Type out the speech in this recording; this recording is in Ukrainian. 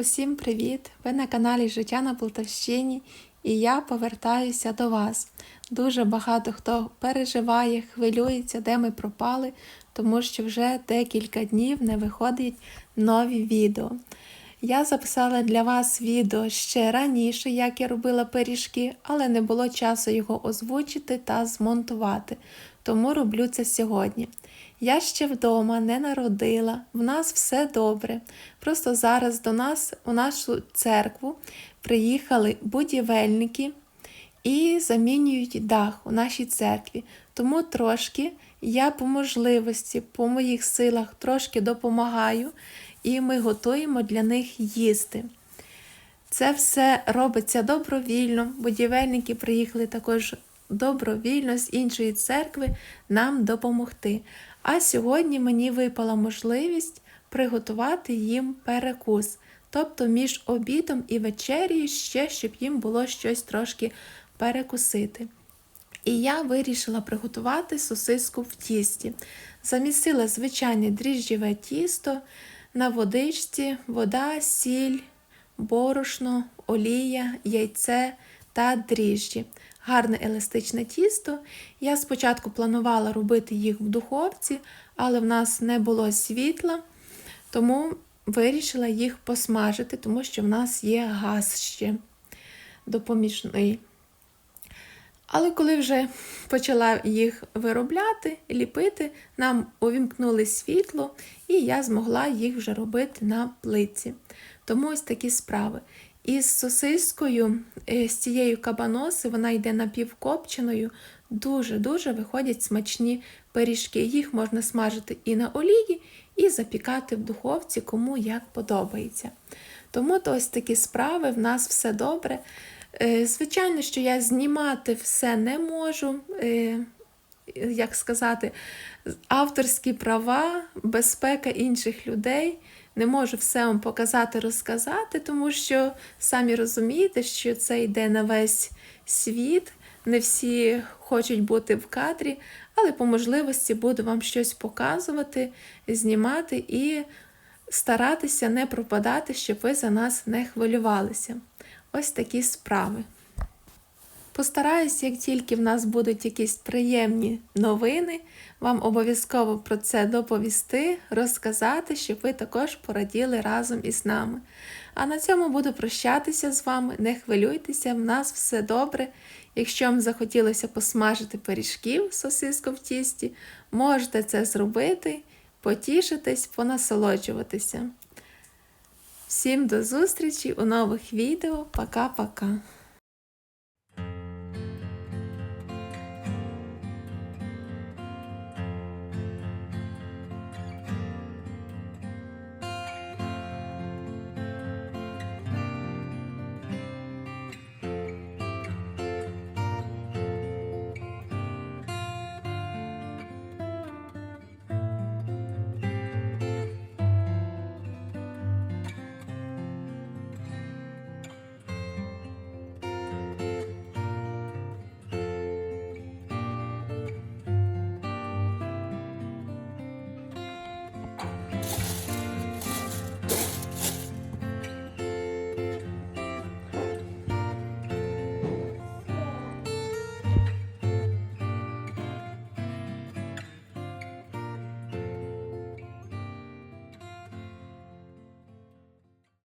Усім привіт! Ви на каналі Життя на Полтавщині і я повертаюся до вас. Дуже багато хто переживає, хвилюється, де ми пропали, тому що вже декілька днів не виходять нові відео. Я записала для вас відео ще раніше, як я робила пиріжки, але не було часу його озвучити та змонтувати, тому роблю це сьогодні. Я ще вдома не народила, в нас все добре. Просто зараз до нас, у нашу церкву, приїхали будівельники і замінюють дах у нашій церкві. Тому трошки я по можливості, по моїх силах трошки допомагаю, і ми готуємо для них їсти. Це все робиться добровільно. Будівельники приїхали також добровільно з іншої церкви нам допомогти. А сьогодні мені випала можливість приготувати їм перекус, тобто між обідом і вечерією ще, щоб їм було щось трошки перекусити. І я вирішила приготувати сосиску в тісті. Замісила звичайне дріжджіве тісто на водичці, вода, сіль, борошно, олія, яйце та дріжджі. Гарне еластичне тісто. Я спочатку планувала робити їх в духовці, але в нас не було світла, тому вирішила їх посмажити, тому що в нас є газ ще допоміжний. Але коли вже почала їх виробляти, ліпити, нам увімкнули світло, і я змогла їх вже робити на плитці. Тому ось такі справи. І з сосискою, з цією кабаноси, вона йде напівкопченою, дуже-дуже виходять смачні пиріжки. Їх можна смажити і на олії, і запікати в духовці, кому як подобається. Тому то ось такі справи, в нас все добре. Звичайно, що я знімати все не можу, як сказати, авторські права, безпека інших людей. Не можу все вам показати, розказати, тому що самі розумієте, що це йде на весь світ. Не всі хочуть бути в кадрі, але по можливості буду вам щось показувати, знімати і старатися не пропадати, щоб ви за нас не хвилювалися. Ось такі справи. Постараюсь, як тільки в нас будуть якісь приємні новини, вам обов'язково про це доповісти, розказати, щоб ви також пораділи разом із нами. А на цьому буду прощатися з вами. Не хвилюйтеся, в нас все добре. Якщо вам захотілося посмажити пиріжків сосиску в тісті, можете це зробити, потішитись, понасолоджуватися. Всім до зустрічі у нових відео. Пока-пока!